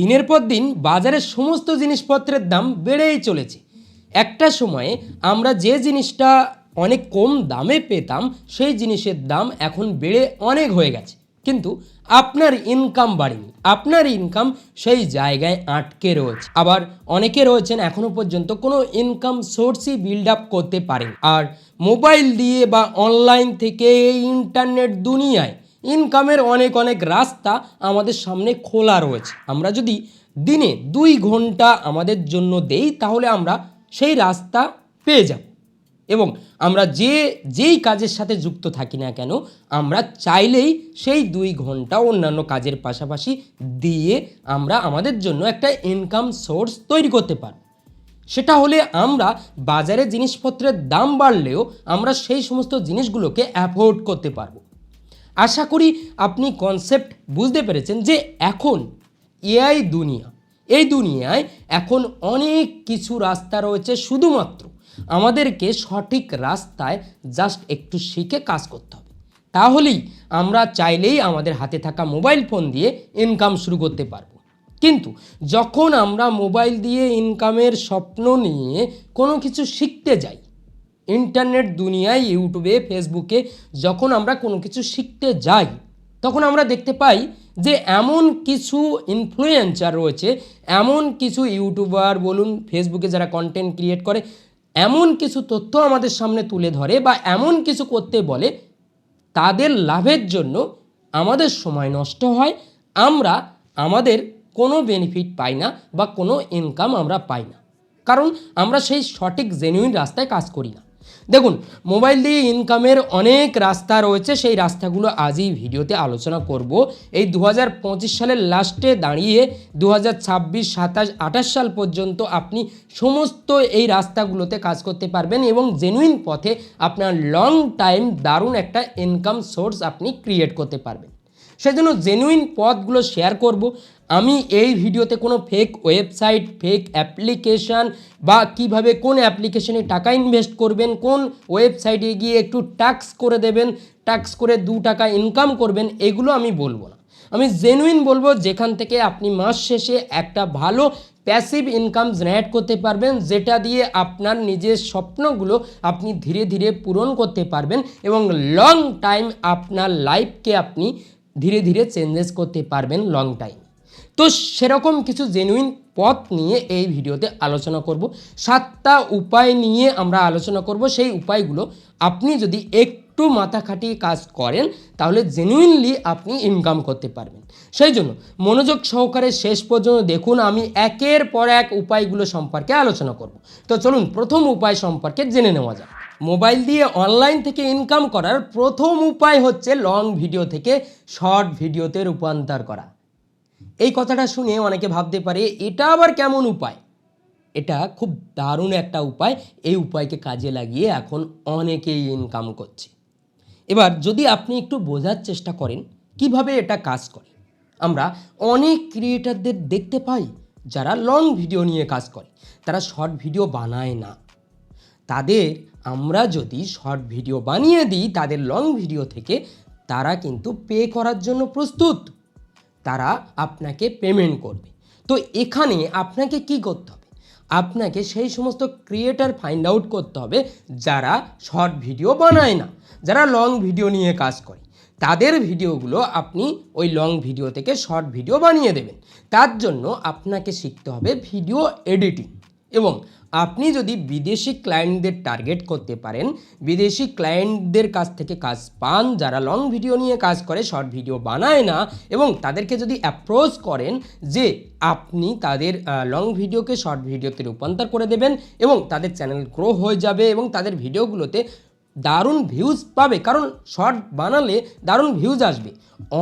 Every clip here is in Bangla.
দিনের পর দিন বাজারের সমস্ত জিনিসপত্রের দাম বেড়েই চলেছে। একটা সময়ে আমরা যে জিনিসটা অনেক কম দামে পেতাম, সেই জিনিসের দাম এখন বেড়ে অনেক হয়ে গেছে। কিন্তু আপনার ইনকাম বাড়েনি। আপনার ইনকাম সেই জায়গায় আটকে রয়েছে। আবার অনেকে রয়েছেন এখনও পর্যন্ত কোনো ইনকাম সোর্সই বিল্ড আপ করতে পারেন। আর মোবাইল দিয়ে বা অনলাইন থেকে এই ইন্টারনেট দুনিয়ায় ইনকামের অনেক অনেক রাস্তা আমাদের সামনে খোলা রয়েছে। আমরা যদি দিনে দুই ঘণ্টা আমাদের জন্য দেই, তাহলে আমরা সেই রাস্তা পেয়ে যাব। এবং আমরা যে, যেই কাজের সাথে যুক্ত থাকি না কেন, আমরা চাইলেই সেই দুই ঘণ্টা অন্যান্য কাজের পাশাপাশি দিয়ে আমরা আমাদের জন্য একটা ইনকাম সোর্স তৈরি করতে পারব সেটা হলে আমরা বাজারে জিনিসপত্রের দাম বাড়লেও আমরা সেই সমস্ত জিনিসগুলোকে অ্যাফোর্ড করতে পারব। আশা করি আপনি কনসেপ্ট বুঝতে পেরেছেন যে এখন এআই দুনিয়া। এই দুনিয়ায় এখন অনেক কিছু রাস্তা রয়েছে শুধুমাত্র। আমাদেরকে সঠিক রাস্তায় জাস্ট একটু শিখে কাজ করতে হবে। তাহলেই আমরা চাইলেই আমাদের হাতে থাকা মোবাইল ফোন দিয়ে ইনকাম শুরু করতে পারব। কিন্তু যখন আমরা মোবাইল দিয়ে ইনকামের স্বপ্ন নিয়ে কোনো কিছু শিখতে যাই ইন্টারনেট দুনিয়ায়, ইউটিউবে, ফেসবুকে যখন আমরা কোনো কিছু শিখতে যাই, তখন আমরা দেখতে পাই যে এমন কিছু ইনফ্লুয়েন্সার রয়েছে, এমন কিছু ইউটিউবার বলুন, ফেসবুকে যারা কন্টেন্ট ক্রিয়েট করে, এমন কিছু তথ্য আমাদের সামনে তুলে ধরে বা এমন কিছু করতে বলে, তাদের লাভের জন্য আমাদের সময় নষ্ট হয়, আমরা আমাদের কোনো বেনিফিট পাই না বা কোনো ইনকাম আমরা পাই না। কারণ আমরা সেই সঠিক জেনুইন রাস্তায় কাজ করি না। দেখুন মোবাইল দিয়ে ইনকামের অনেক রাস্তা রয়েছে, সেই রাস্তাগুলো আজই ভিডিওতে আলোচনা করব। এই দু হাজার পঁচিশ সালের লাস্টে দাঁড়িয়ে দু হাজার ছাব্বিশ, সাতাশ, আঠাশ সাল পর্যন্ত আপনি সমস্ত এই রাস্তাগুলোতে কাজ করতে পারবেন এবং জেনুইন পথে আপনার লং টাইম দারুণ একটা ইনকাম সোর্স আপনি ক্রিয়েট করতে পারবেন। সেজন্য জেনুইন পথগুলো শেয়ার করব। আমি এই ভিডিওতে কোনো ফেক ওয়েবসাইট ফেক অ্যাপ্লিকেশান বা কীভাবে কোন অ্যাপ্লিকেশনে টাকা ইনভেস্ট করবেন, কোন ওয়েবসাইটে গিয়ে একটু ট্যাক্স করে দেবেন ট্যাক্স করে দু টাকা ইনকাম করবেন, এগুলো আমি বলব না। আমি জেনুইন বলব যেখান থেকে আপনি মাস শেষে একটা ভালো প্যাসিভ ইনকাম জেনারেট করতে পারবেন, যেটা দিয়ে আপনার নিজের স্বপ্নগুলো আপনি ধীরে ধীরে পূরণ করতে পারবেন এবং লং টাইম আপনার লাইফকে আপনি ধীরে ধীরে চেঞ্জেস করতে পারবেন লং টাইম তো সেরকম কিছু জেনুইন পথ নিয়ে এই ভিডিওতে আলোচনা করব। সাতটা উপায় নিয়ে আমরা আলোচনা করব। সেই উপায়গুলো আপনি যদি একটু মাথা খাটিয়ে কাজ করেন, তাহলে জেনুইনলি আপনি ইনকাম করতে পারবেন। সেই জন্য মনোযোগ সহকারে শেষ পর্যন্ত দেখুন, আমি একের পর এক উপায়গুলো সম্পর্কে আলোচনা করব। তো চলুন প্রথম উপায় সম্পর্কে জেনে নেওয়া যাক। মোবাইল দিয়ে অনলাইন থেকে ইনকাম করার প্রথম উপায় হচ্ছে লং ভিডিও থেকে শর্ট ভিডিওতে রূপান্তর করা। এই কথাটা শুনে অনেকে ভাবতে পারে, এটা আবার কেমন উপায়? এটা খুব দারুণ একটা উপায়, এই উপায়কে কাজে লাগিয়ে এখন অনেকেই ইনকাম করছে। এবার যদি আপনি একটু বোঝার চেষ্টা করেন, কীভাবে এটা কাজ করে? আমরা অনেক ক্রিয়েটারদের দেখতে পাই যারা লং ভিডিও নিয়ে কাজ করে, তারা শর্ট ভিডিও বানায় না। তাদের আমরা যদি শর্ট ভিডিও বানিয়ে দিই তাদের লং ভিডিও থেকে, তারা কিন্তু পে করার জন্য প্রস্তুত। তারা আপনাকে পেমেন্ট করবে। তো এখানে আপনাকে কি করতে হবে? আপনাকে সেই সমস্ত ক্রিয়েটার ফাইন্ড আউট করতে হবে যারা শর্ট ভিডিও বানায় না, যারা লং ভিডিও নিয়ে কাজ করে। তাদের ভিডিওগুলো আপনি ওই লং ভিডিও থেকে শর্ট ভিডিও বানিয়ে দেবেন। তার জন্য আপনাকে শিখতে হবে ভিডিও এডিটিং এবং আপনি যদি বিদেশি ক্লায়েন্টদের টার্গেট করতে পারেন, বিদেশি ক্লায়েন্টদের কাছ থেকে কাজ পান, যারা লং ভিডিও নিয়ে কাজ করে শর্ট ভিডিও বানায় না, এবং তাদেরকে যদি অ্যাপ্রোচ করেন যে আপনি তাদের লং ভিডিওকে শর্ট ভিডিওতে রূপান্তর করে দেবেন এবং তাদের চ্যানেল গ্রো হয়ে যাবে এবং তাদের ভিডিওগুলোতে দারুণ ভিউজ পাবে। কারণ শর্ট বানালে দারুণ ভিউজ আসবে।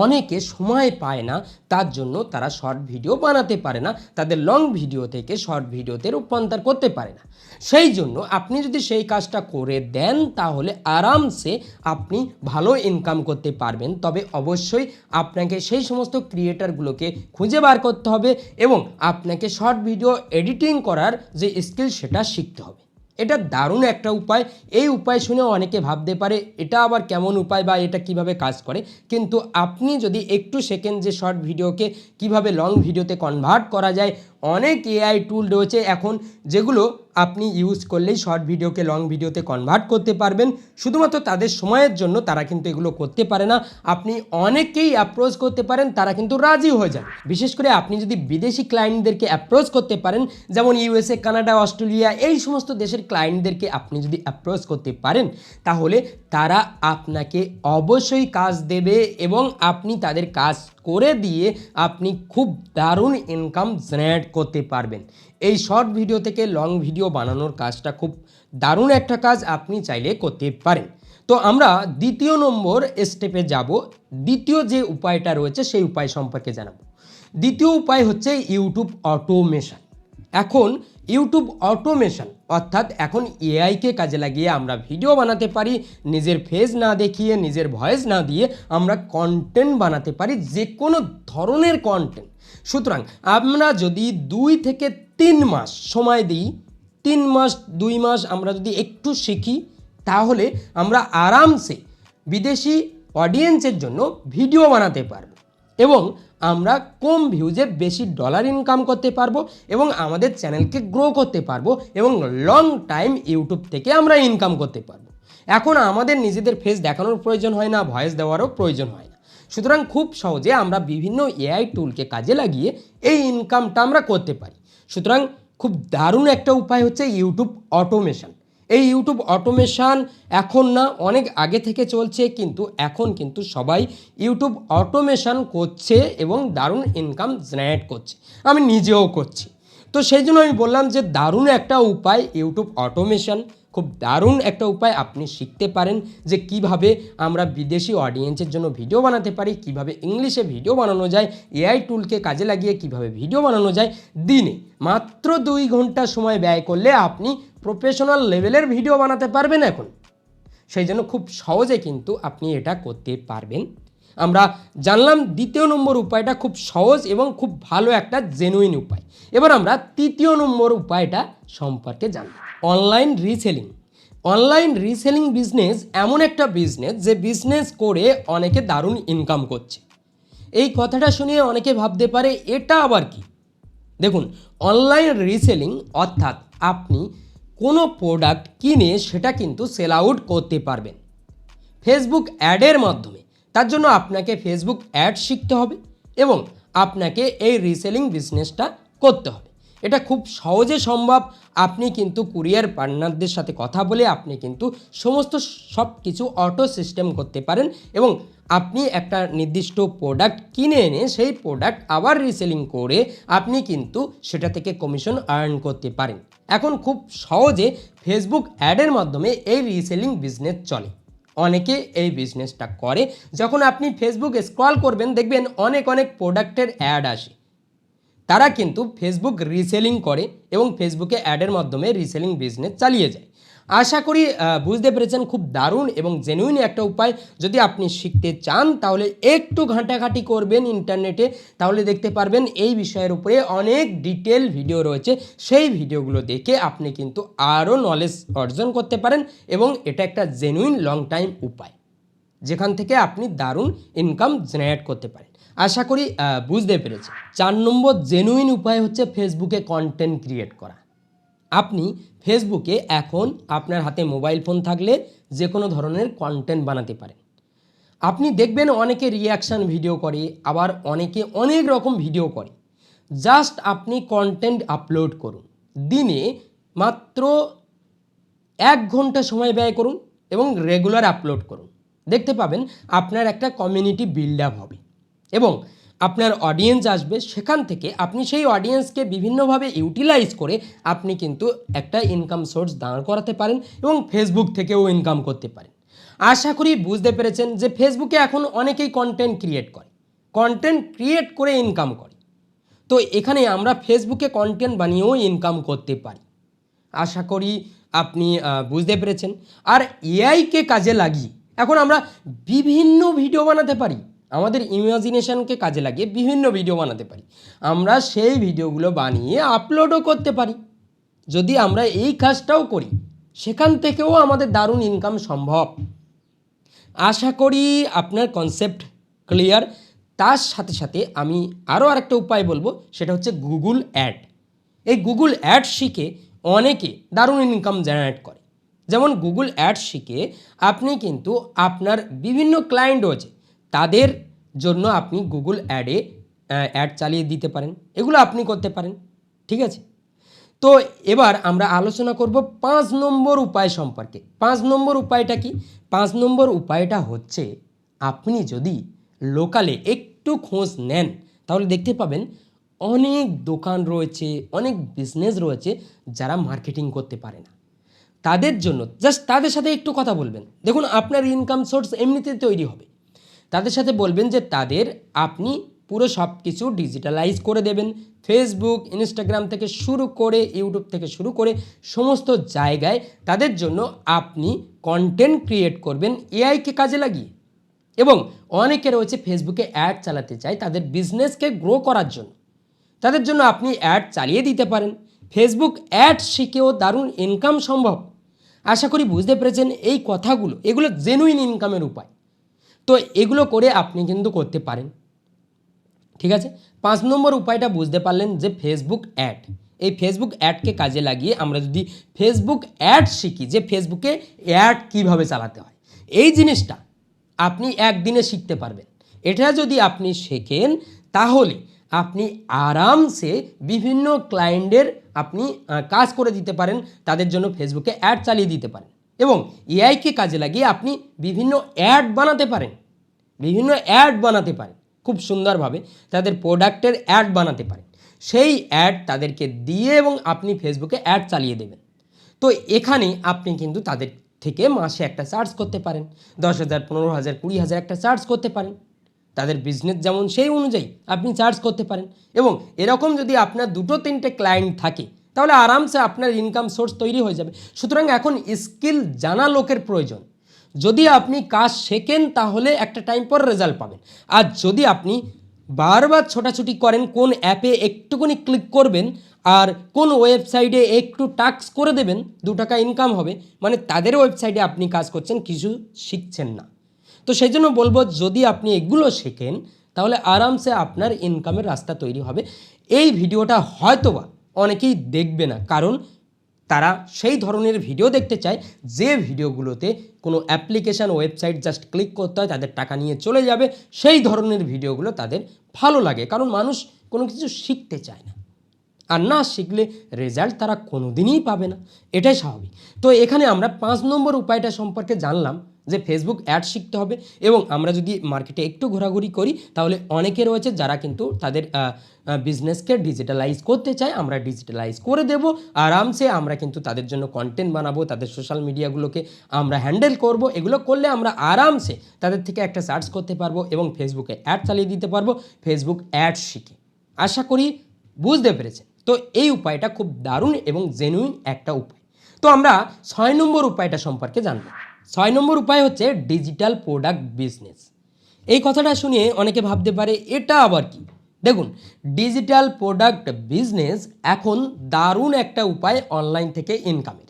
অনেকে সময় পায় না, তার জন্য তারা শর্ট ভিডিও বানাতে পারে না, তাদের লং ভিডিও থেকে শর্ট ভিডিওতে রূপান্তর করতে পারে না। সেই জন্য আপনি যদি সেই কাজটা করে দেন, তাহলে আরামসে আপনি ভালো ইনকাম করতে পারবেন। তবে অবশ্যই আপনাকে সেই সমস্ত ক্রিয়েটারগুলোকে খুঁজে বার করতে হবে এবং আপনাকে শর্ট ভিডিও এডিটিং করার যে স্কিল সেটা শিখতে হবে। এটা দারুণ একটা উপায়। এই উপায় শুনে অনেকে ভাবতে পারে, এটা আবার কেমন উপায় বা এটা কীভাবে কাজ করে? কিন্তু আপনি যদি একটু সেকেন্ড যে শর্ট ভিডিওকে কীভাবে লং ভিডিওতে কনভার্ট করা যায় অনেক এআই টুল রয়েছে এখন, যেগুলো আপনি ইউজ করলেই শর্ট ভিডিওকে লং ভিডিওতে কনভার্ট করতে পারবেন। শুধুমাত্র তাদের সময়ের জন্য তারা কিন্তু এগুলো করতে পারে না। আপনি অনেকেই অ্যাপ্রোচ করতে পারেন, তারা কিন্তু রাজি হয়ে যান বিশেষ করে আপনি যদি বিদেশি ক্লায়েন্টদেরকে অ্যাপ্রোচ করতে পারেন, যেমন ইউএসএ কানাডা অস্ট্রেলিয়া এই সমস্ত দেশের ক্লায়েন্টদেরকে আপনি যদি অ্যাপ্রোচ করতে পারেন, তাহলে তারা আপনাকে অবশ্যই কাজ দেবে এবং আপনি তাদের কাজ করে দিয়ে আপনি খুব দারুণ ইনকাম জেনারেট করতে পারবেন। এই শর্ট ভিডিও থেকে লং ভিডিও বানানোর কাজটা খুব দারুণ একটা কাজ আপনি চাইলে করতে পারেন। তো আমরা দ্বিতীয় নম্বর স্টেপে যাব। দ্বিতীয় যে উপায়টা রয়েছে সেই উপায় সম্পর্কে জানাব। দ্বিতীয় উপায় হচ্ছে ইউটিউব অটোমেশন এখন ইউটিউব অটোমেশন, অর্থাৎ এখন এআইকে কাজে লাগিয়ে আমরা ভিডিও বানাতে পারি, নিজের ফেস না দেখিয়ে, নিজের ভয়েস না দিয়ে আমরা কন্টেন্ট বানাতে পারি যে কোনো ধরনের কন্টেন্ট সুতরাং আমরা যদি দুই থেকে তিন মাস সময় দিই, তিন মাস, দুই মাস আমরা যদি একটু শিখি, তাহলে আমরা আরামসে বিদেশি অডিয়েন্সের জন্য ভিডিও বানাতে পারব। এবং আমরা কম ভিউজে বেশি ডলার ইনকাম করতে পারব এবং আমাদের চ্যানেলকে গ্রো করতে পারব এবং লং টাইম ইউটিউব থেকে আমরা ইনকাম করতে পারব। এখন আমাদের নিজেদের ফেস দেখানোর প্রয়োজন হয় না ভয়েস দেওয়ারও প্রয়োজন হয় না। সুতরাং খুব সহজে আমরা বিভিন্ন এআই টুলকে কাজে লাগিয়ে এই ইনকামটা আমরা করতে পারি। সুতরাং খুব দারুণ একটা উপায় হচ্ছে ইউটিউব অটোমেশন এই ইউটিউব অটোমেশান এখন না অনেক আগে থেকে চলছে, কিন্তু এখন কিন্তু সবাই ইউটিউব অটোমেশান করছে এবং দারুণ ইনকাম জেনারেট করছে। আমি নিজেও করছি। তো সেই জন্য আমি বললাম যে দারুণ একটা উপায় ইউটিউব অটোমেশন খুব দারুণ একটা উপায় আপনি শিখতে পারেন যে কীভাবে আমরা বিদেশি অডিয়েন্সের জন্য ভিডিও বানাতে পারি, কীভাবে ইংলিশে ভিডিও বানানো যায় এআই টুলকে কাজে লাগিয়ে কীভাবে ভিডিও বানানো যায়। দিনে মাত্র দুই ঘণ্টা সময় ব্যয় করলে আপনি প্রফেশনাল লেভেলের ভিডিও বানাতে পারবেন এখন। সেই জন্য খুব সহজে কিন্তু আপনি এটা করতে পারবেন। আমরা জানলাম দ্বিতীয় নম্বর উপায়টা খুব সহজ এবং খুব ভালো একটা জেনুইন উপায়। এবার আমরা তৃতীয় নম্বর উপায়টা সম্পর্কে জানব। Online reselling. Online reselling business এমন একটা বিজনেস যে বিজনেস করে অনেকে দারুণ ইনকাম করছে। এই কথাটা শুনিয়ে অনেকে ভাবতে পারে, এটা আবার কি? দেখুন, অনলাইন রিসেলিং অর্থাৎ আপনি কোনো প্রোডাক্ট কিনে সেটা কিন্তু সেল আউট করতে পারবেন। ফেসবুক অ্যাডের মাধ্যমে। তার জন্য আপনাকে ফেসবুক অ্যাড শিখতে হবে এবং আপনাকে এই রিসেলিং বিজনেসটা করতে হবে। এটা খুব সহজে সম্ভব। আপনি কিন্তু কুরিয়ার পার্টনারদের সাথে কথা বলে আপনি কিন্তু সমস্ত সব কিছু অটো সিস্টেম করতে পারেন এবং আপনি একটা নির্দিষ্ট প্রোডাক্ট কিনে এনে সেই প্রোডাক্ট আবার রিসেলিং করে আপনি কিন্তু সেটা থেকে কমিশন আর্ন করতে পারেন। এখন খুব সহজে ফেসবুক অ্যাডের মাধ্যমে এই রিসেলিং বিজনেস চলে। অনেকে এই বিজনেসটা করে। যখন আপনি ফেসবুক স্ক্রল করবেন দেখবেন অনেক অনেক প্রোডাক্টের অ্যাড আসে। তারা কিন্তু ফেসবুক রিসেলিং করে এবং ফেসবুকে অ্যাডের মাধ্যমে রিসেলিং বিজনেস চালিয়ে যায়। আশা করি বুঝতে পেরেছেন, খুব দারুণ এবং জেনুইন একটা উপায়। যদি আপনি শিখতে চান, তাহলে একটু ঘাঁটাঘাঁটি করবেন ইন্টারনেটে তাহলে দেখতে পারবেন এই বিষয়ের উপরে অনেক ডিটেল ভিডিও রয়েছে। সেই ভিডিওগুলো দেখে আপনি কিন্তু আরও নলেজ অর্জন করতে পারেন এবং এটা একটা জেনুইন লং টাইম উপায়, যেখান থেকে আপনি দারুণ ইনকাম জেনারেট করতে পারেন। আশা করি বুঝতে পেরেছি চার নম্বর জেনুইন উপায় হচ্ছে ফেসবুকে কন্টেন্ট ক্রিয়েট করা। আপনি ফেসবুকে এখন আপনার হাতে মোবাইল ফোন থাকলে যে কোনো ধরনের কন্টেন্ট বানাতে পারেন। আপনি দেখবেন অনেকে রিয়াকশান ভিডিও করে, আবার অনেকে অনেক রকম ভিডিও করে। জাস্ট আপনি কন্টেন্ট আপলোড করুন। দিনে মাত্র এক ঘণ্টা সময় ব্যয় করুন এবং রেগুলার আপলোড করুন। দেখতে পাবেন আপনার একটা কমিউনিটি বিল্ড আপ হবে। এবং আপনার অডিয়েন্স আসবে সেখান থেকে আপনি সেই অডিয়েন্সকে বিভিন্নভাবে ইউটিলাইজ করে আপনি কিন্তু একটা ইনকাম সোর্স দাঁড় করাতে পারেন এবং ফেসবুক থেকেও ইনকাম করতে পারেন। আশা করি বুঝতে পেরেছেন যে ফেসবুকে এখন অনেকেই কন্টেন্ট ক্রিয়েট করে। কন্টেন্ট ক্রিয়েট করে ইনকাম করে। তো এখানে আমরা ফেসবুকে কন্টেন্ট বানিয়েও ইনকাম করতে পারি। আশা করি আপনি বুঝতে পেরেছেন। আর এআইকে কাজে লাগিয়ে এখন আমরা বিভিন্ন ভিডিও বানাতে পারি। আমাদের ইমাজিনেশনকে কাজে লাগিয়ে বিভিন্ন ভিডিও বানাতে পারি। আমরা সেই ভিডিওগুলো বানিয়ে আপলোডও করতে পারি। যদি আমরা এই কাজটাও করি, সেখান থেকেও আমাদের দারুণ ইনকাম সম্ভব। আশা করি আপনার কনসেপ্ট ক্লিয়ার তার সাথে সাথে আমি আরও আরেকটা উপায় বলব, সেটা হচ্ছে গুগল অ্যাড এই গুগল অ্যাড শিখে অনেকে দারুণ ইনকাম জেনারেট করে। যেমন গুগল অ্যাড শিখে আপনি কিন্তু আপনার বিভিন্ন ক্লায়েন্ট রয়েছে তাদের জন্য আপনি গুগল অ্যাডে অ্যাড চালিয়ে দিতে পারেন। এগুলো আপনি করতে পারেন, ঠিক আছে? তো এবার আমরা আলোচনা করব পাঁচ নম্বর উপায় সম্পর্কে। পাঁচ নম্বর উপায়টা কি? পাঁচ নম্বর উপায়টা হচ্ছে আপনি যদি লোকালে একটু খোঁজ নেন, তাহলে দেখতে পাবেন অনেক দোকান রয়েছে, অনেক বিজনেস রয়েছে যারা মার্কেটিং করতে পারে না। তাদের জন্য জাস্ট তাদের সাথে একটু কথা বলবেন। দেখুন, আপনার ইনকাম সোর্স এমনিতে তৈরি হবে। তাদের সাথে বলবেন যে তাদের আপনি পুরো সব কিছু ডিজিটালাইজ করে দেবেন। ফেসবুক ইনস্টাগ্রাম থেকে শুরু করে ইউটিউব থেকে শুরু করে সমস্ত জায়গায় তাদের জন্য আপনি কন্টেন্ট ক্রিয়েট করবেন এআইকে কাজে লাগিয়ে। এবং অনেকে রয়েছে ফেসবুকে অ্যাড চালাতে চায় তাদের বিজনেসকে গ্রো করার জন্য। তাদের জন্য আপনি অ্যাড চালিয়ে দিতে পারেন। ফেসবুক অ্যাড শিখেও দারুণ ইনকাম সম্ভব। আশা করি বুঝতে পেরেছেন এই কথাগুলো। এগুলো জেনুইন ইনকামের উপায়। তো এগুলো করে আপনি কিন্তু করতে পারেন। ঠিক আছে? পাঁচ নম্বর উপায়টা বুঝতে পারলেন যে ফেসবুক অ্যাড এই ফেসবুক অ্যাডকে কাজে লাগিয়ে আমরা যদি ফেসবুক অ্যাড শিখি, যে ফেসবুকে অ্যাড কীভাবে চালাতে হয়? এই জিনিসটা আপনি একদিনে শিখতে পারবেন। এটা যদি আপনি শেখেন, তাহলে আপনি আরামসে বিভিন্ন ক্লায়েন্টের আপনি কাজ করে দিতে পারেন, তাদের জন্য ফেসবুকে অ্যাড চালিয়ে দিতে পারেন। এবং এআইকে কাজে লাগিয়ে আপনি বিভিন্ন অ্যাড বানাতে পারেন। বিভিন্ন অ্যাড বানাতে পারেন। খুব সুন্দরভাবে তাদের প্রোডাক্টের অ্যাড বানাতে পারেন। সেই অ্যাড তাদেরকে দিয়ে এবং আপনি ফেসবুকে অ্যাড চালিয়ে দেবেন। তো এখানে আপনি কিন্তু তাদের থেকে মাসে একটা চার্জ করতে পারেন। দশ হাজার, পনেরো হাজার, কুড়ি হাজার একটা চার্জ করতে পারেন। তাদের বিজনেস যেমন সেই অনুযায়ী আপনি চার্জ করতে পারেন। এবং এরকম যদি আপনার দুটো, তিনটে ক্লায়েন্ট থাকে তাহলে আরামসে আপনার ইনকাম সোর্স তৈরি হয়ে যাবে। সুতরাং এখন স্কিল জানা লোকের প্রয়োজন। যদি আপনি কাজ শেখেন, তাহলে একটা টাইম পর রেজাল্ট পাবেন। আর যদি আপনি বারবার ছোটাছুটি করেন, কোন অ্যাপে একটুখানি ক্লিক করবেন, আর কোন ওয়েবসাইটে একটু টাক্স করে দেবেন, দু টাকা ইনকাম হবে মানে তাদের ওয়েবসাইটে আপনি কাজ করছেন, কিছু শিখছেন না। তো সেই জন্য বলব, যদি আপনি এগুলো শেখেন, তাহলে আরামসে আপনার ইনকামের রাস্তা তৈরি হবে। এই ভিডিওটা হয়তোবা অনেকেই দেখবে না। কারণ তারা সেই ধরনের ভিডিও দেখতে চায়, যে ভিডিওগুলোতে কোনো অ্যাপ্লিকেশান ওয়েবসাইট জাস্ট ক্লিক করতে হয়, তাদের টাকা নিয়ে চলে যাবে, সেই ধরনের ভিডিওগুলো তাদের ভালো লাগে। কারণ মানুষ কোনো কিছু শিখতে চায় না। আর না শিখলে রেজাল্ট তারা কোনো দিনই পাবে না। এটাই স্বাভাবিক। তো এখানে আমরা পাঁচ নম্বর উপায়টা সম্পর্কে জানলাম। যে ফেসবুক অ্যাড শিখতে হবে এবং আমরা যদি মার্কেটে একটু ঘোরাঘুরি করি, তাহলে অনেকে রয়েছে যারা কিন্তু তাদের বিজনেসকে ডিজিটালাইজ করতে চায়, আমরা ডিজিটালাইজ করে দেব। আরামসে আমরা কিন্তু তাদের জন্য কন্টেন্ট বানাবো, তাদের সোশ্যাল মিডিয়াগুলোকে আমরা হ্যান্ডেল করব। এগুলো করলে আমরা আরামসে তাদের থেকে একটা সার্চ করতে পারব এবং ফেসবুকে অ্যাড চালিয়ে দিতে পারব ফেসবুক অ্যাড শিখে। আশা করি বুঝতে পেরেছেন। তো এই উপায়টা খুব দারুণ এবং জেনুইন একটা উপায়। তো আমরা ছয় নম্বর উপায়টা সম্পর্কে জানব। ছয় নম্বর উপায় হচ্ছে ডিজিটাল প্রোডাক্ট বিজনেস এই কথাটা শুনে অনেকে ভাবতে পারে, এটা আবার কি? দেখুন ডিজিটাল প্রোডাক্ট বিজনেস এখন দারুণ একটা উপায় অনলাইন থেকে ইনকামের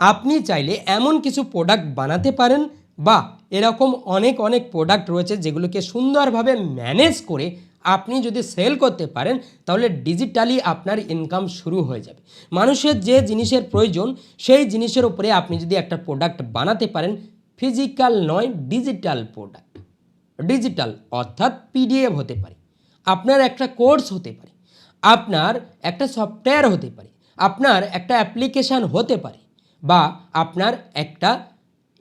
আপনি চাইলে এমন কিছু প্রোডাক্ট বানাতে পারেন বা এরকম অনেক অনেক প্রোডাক্ট রয়েছে যেগুলোকে সুন্দরভাবে ম্যানেজ করে আপনি যদি সেল করতে পারেন, তাহলে ডিজিটালি আপনার ইনকাম শুরু হয়ে যাবে। মানুষের যে জিনিসের প্রয়োজন, সেই জিনিসের উপরে আপনি যদি একটা প্রোডাক্ট বানাতে পারেন ফিজিক্যাল নয় ডিজিটাল প্রোডাক্ট ডিজিটাল অর্থাৎ পিডিএফ হতে পারে। আপনার একটা কোর্স হতে পারে। আপনার একটা সফটওয়্যার হতে পারে। আপনার একটা অ্যাপ্লিকেশান হতে পারে বা আপনার একটা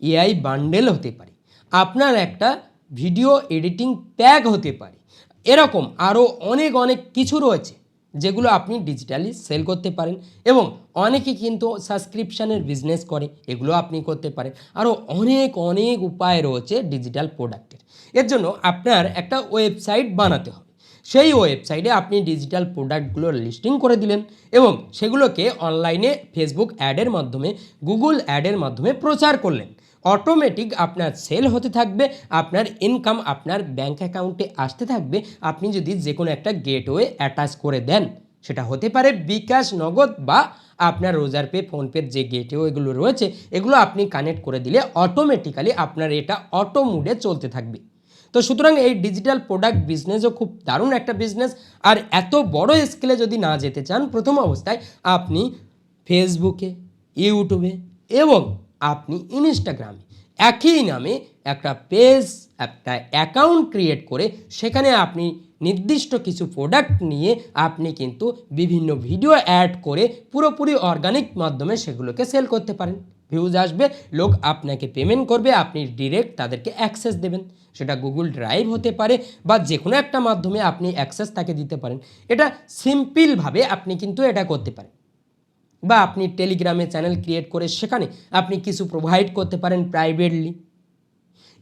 এআই বান্ডেল হতে পারে। আপনার একটা ভিডিও এডিটিং প্যাক হতে পারে। এরকম আরও অনেক অনেক কিছু রয়েছে যেগুলো আপনি ডিজিটালি সেল করতে পারেন এবং অনেকে কিন্তু সাবস্ক্রিপশানের বিজনেস করে, এগুলো আপনি করতে পারেন। আরও অনেক অনেক উপায় রয়েছে ডিজিটাল প্রোডাক্টের এর জন্য আপনার একটা ওয়েবসাইট বানাতে হবে। সেই ওয়েবসাইটে আপনি ডিজিটাল প্রোডাক্টগুলোর লিস্টিং করে দিলেন এবং সেগুলোকে অনলাইনে ফেসবুক অ্যাডের মাধ্যমে গুগল অ্যাডের মাধ্যমে প্রচার করলেন। অটোমেটিক আপনার সেল হতে থাকবে, আপনার ইনকাম আপনার ব্যাঙ্ক অ্যাকাউন্টে আসতে থাকবে, আপনি যদি যে কোনো একটা গেটওয়ে অ্যাটাচ করে দেন, সেটা হতে পারে বিকাশ, নগদ বা আপনার রোজার পে ফোনপের যে গেটেও এগুলো রয়েছে, এগুলো আপনি কানেক্ট করে দিলে অটোমেটিক্যালি আপনার এটা অটো মুডে চলতে থাকবে। তো সুতরাং এই ডিজিটাল প্রোডাক্ট বিজনেসও খুব দারুণ একটা বিজনেস আর এত বড় স্কেলে যদি না যেতে চান, প্রথম অবস্থায় আপনি ফেসবুকে ইউটিউবে এবং আপনি ইনস্টাগ্রামে। একই নামে একটা পেজ, একটা অ্যাকাউন্ট ক্রিয়েট করে সেখানে আপনি নির্দিষ্ট কিছু প্রোডাক্ট নিয়ে আপনি কিন্তু বিভিন্ন ভিডিও অ্যাড করে পুরোপুরি অর্গানিক মাধ্যমে সেগুলোকে সেল করতে পারেন। ভিউজ আসবে, লোক আপনাকে পেমেন্ট করবে, আপনি ডিরেক্ট তাদেরকে অ্যাক্সেস দেবেন। সেটা গুগল ড্রাইভ হতে পারে বা যে কোনো একটা মাধ্যমে আপনি অ্যাক্সেস তাকে দিতে পারেন। এটা সিম্পলভাবে আপনি কিন্তু এটা করতে পারেন। বা আপনি টেলিগ্রামে চ্যানেল ক্রিয়েট করে সেখানে আপনি কিছু প্রোভাইড করতে পারেন প্রাইভেটলি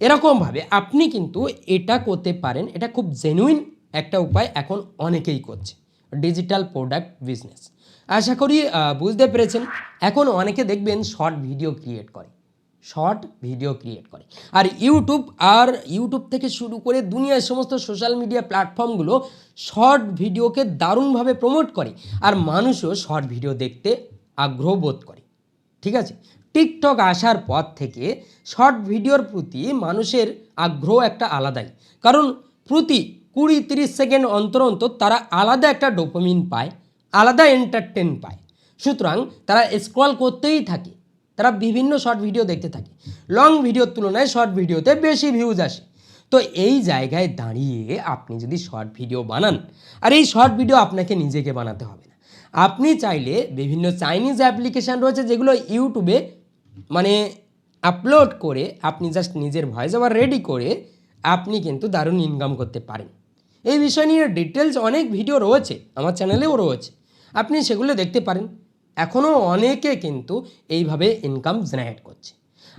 এরকমভাবে আপনি কিন্তু এটা করতে পারেন, এটা খুব জেনুইন একটা উপায় এখন অনেকেই করছে ডিজিটাল প্রোডাক্ট বিজনেস আশা করি বুঝতে পেরেছেন, এখন অনেকে দেখবেন শর্ট ভিডিও ক্রিয়েট করে শর্ট ভিডিও ক্রিয়েট করে। আর ইউটিউব আর ইউটিউব থেকে শুরু করে দুনিয়ার সমস্ত সোশ্যাল মিডিয়া প্ল্যাটফর্মগুলো শর্ট ভিডিওকে দারুণভাবে প্রমোট করে, আর মানুষও শর্ট ভিডিও দেখতে আগ্রহ বোধ করে। ঠিক আছে? টিকটক আসার পর থেকে শর্ট ভিডিওর প্রতি মানুষের আগ্রহ একটা আলাদাই। কারণ প্রতি কুড়ি তিরিশ সেকেন্ড অন্তর অন্তর তারা আলাদা একটা ডোপামিন পায়, আলাদা এন্টারটেন পায়। সুতরাং তারা স্ক্রল করতেই থাকে, তারা বিভিন্ন শর্ট ভিডিও দেখতে থাকে। লং ভিডিওর তুলনায় শর্ট ভিডিওতে বেশি ভিউজ আসে। তো এই জায়গায় দাঁড়িয়ে আপনি যদি শর্ট ভিডিও বানান, আর এই শর্ট ভিডিও আপনাকে নিজেকে বানাতে হবে না। আপনি চাইলে বিভিন্ন চাইনিজ অ্যাপ্লিকেশান রয়েছে যেগুলো ইউটিউবে মানে আপলোড করে আপনি জাস্ট নিজের ভয়েস ওভার রেডি করে আপনি কিন্তু দারুণ ইনকাম করতে পারেন। এই বিষয় নিয়ে ডিটেলস অনেক ভিডিও রয়েছে, আমার চ্যানেলেও রয়েছে। আপনি সেগুলো দেখতে পারেন। এখনও অনেকে কিন্তু এইভাবে ইনকাম জেনারেট করছে।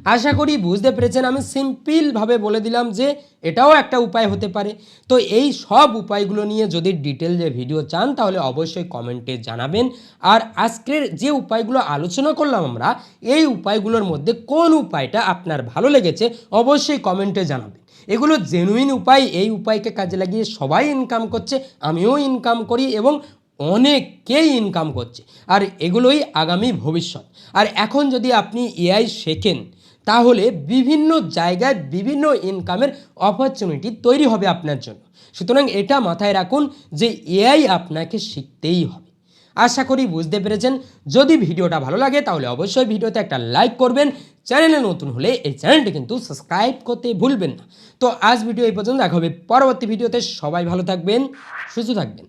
আশা করি বুঝতে পেরেছেন, আমি সিম্পলভাবে বলে দিলাম যে এটাও একটা উপায় হতে পারে। তো এই সব উপায়গুলো নিয়ে যদি ডিটেলসে ভিডিও চান, তাহলে অবশ্যই কমেন্টে জানাবেন। আর আজকের যে উপায়গুলো আলোচনা করলাম আমরা, এই উপায়গুলোর মধ্যে কোন উপায়টা আপনার ভালো লেগেছে, অবশ্যই কমেন্টে জানাবেন। এগুলো জেনুইন উপায়, এই উপায়কে কাজে লাগিয়ে সবাই ইনকাম করছে, আমিও ইনকাম করি এবং অনেকেই ইনকাম করছে। আর এগুলোই আগামী ভবিষ্যৎ। আর এখন যদি আপনি এআই শেখেন তাহলে বিভিন্ন জায়গায় বিভিন্ন ইনকামের অপরচুনিটি তৈরি হবে আপনার জন্য। সুতরাং এটা মাথায় রাখুন যে এআই আপনাকে শিখতেই হবে। আশা করি বুঝতে পেরেছেন। যদি ভিডিওটা ভালো লাগে তাহলে অবশ্যই ভিডিওতে একটা লাইক করবেন। চ্যানেলে নতুন হলে এই চ্যানেলটি কিন্তু সাবস্ক্রাইব করতে ভুলবেন না। তো আজ ভিডিও এই পর্যন্ত। দেখা হবে পরবর্তী ভিডিওতে। সবাই ভালো থাকবেন, সুস্থ থাকবেন।